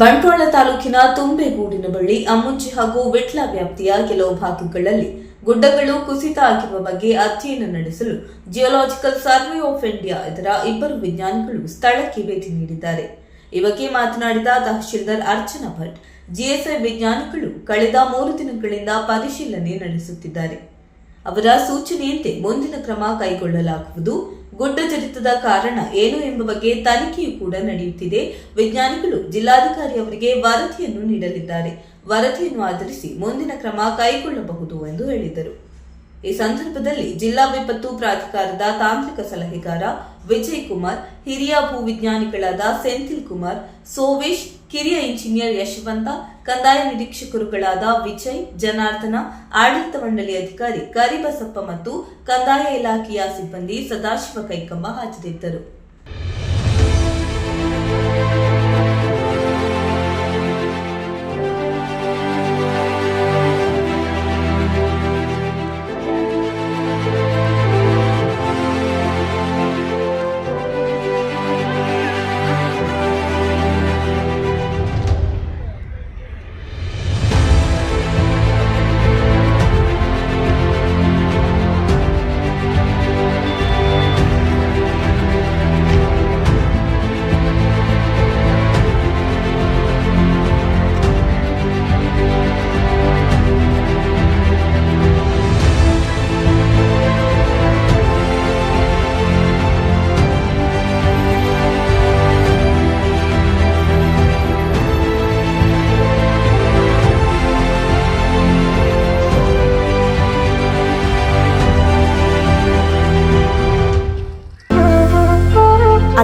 ಬಂಟ್ವಾಳ ತಾಲೂಕಿನ ತುಂಬೆಗೂಡಿನ ಬಳಿ ಅಮ್ಮುಂಚಿ ಹಾಗೂ ವಿಟ್ಲ ವ್ಯಾಪ್ತಿಯ ಕೆಲವು ಭಾಗಗಳಲ್ಲಿ ಗುಡ್ಡಗಳು ಕುಸಿತ ಆಗಿರುವ ಬಗ್ಗೆ ಅಧ್ಯಯನ ನಡೆಸಲು ಜಿಯೋಲಾಜಿಕಲ್ ಸರ್ವೆ ಆಫ್ ಇಂಡಿಯಾ ಇದರ ಇಬ್ಬರು ವಿಜ್ಞಾನಿಗಳು ಸ್ಥಳಕ್ಕೆ ಭೇಟಿ ನೀಡಿದ್ದಾರೆ. ಈ ಬಗ್ಗೆ ಮಾತನಾಡಿದ ತಹಶೀಲ್ದಾರ್ ಅರ್ಚನಾ ಭಟ್ ಜಿಎಸ್ಐ ವಿಜ್ಞಾನಿಗಳು ಕಳೆದ ಮೂರು ದಿನಗಳಿಂದ ಪರಿಶೀಲನೆ ನಡೆಸುತ್ತಿದ್ದಾರೆ. ಅವರ ಸೂಚನೆಯಂತೆ ಮುಂದಿನ ಕ್ರಮ ಕೈಗೊಳ್ಳಲಾಗುವುದು. ಗುಡ್ಡ ಜರಿತದ ಕಾರಣ ಏನು ಎಂಬ ಬಗ್ಗೆ ತನಿಖೆಯೂ ಕೂಡ ನಡೆಯುತ್ತಿದೆ. ವಿಜ್ಞಾನಿಗಳು, ಜಿಲ್ಲಾಧಿಕಾರಿ ಅವರಿಗೆ ವರದಿಯನ್ನು ನೀಡಲಿದ್ದಾರೆ. ವರದಿಯನ್ನು ಆಧರಿಸಿ ಮುಂದಿನ ಕ್ರಮ ಕೈಗೊಳ್ಳಬಹುದು ಎಂದು ಹೇಳಿದರು. ಈ ಸಂದರ್ಭದಲ್ಲಿ ಜಿಲ್ಲಾ ವಿಪತ್ತು ಪ್ರಾಧಿಕಾರದ ತಾಂತ್ರಿಕ ಸಲಹೆಗಾರ ವಿಜಯ್ ಕುಮಾರ್, ಹಿರಿಯ ಭೂವಿಜ್ಞಾನಿಗಳಾದ ಸೆಂಥಿಲ್ ಕುಮಾರ್ ಸೋವೇಶ್ ಕಿರಿಯ ಇಂಜಿನಿಯರ್ ಯಶವಂತ, ಕಂದಾಯ ನಿರೀಕ್ಷಕರುಗಳಾದ ವಿಜಯ್, ಜನಾರ್ದನ, ಆಡಳಿತ ಮಂಡಳಿ ಅಧಿಕಾರಿ ಕರಿಬಸಪ್ಪ ಮತ್ತು ಕಂದಾಯ ಇಲಾಖೆಯ ಸಿಬ್ಬಂದಿ ಸದಾಶಿವ ಕೈಕಂಬ ಹಾಜರಿದ್ದರು.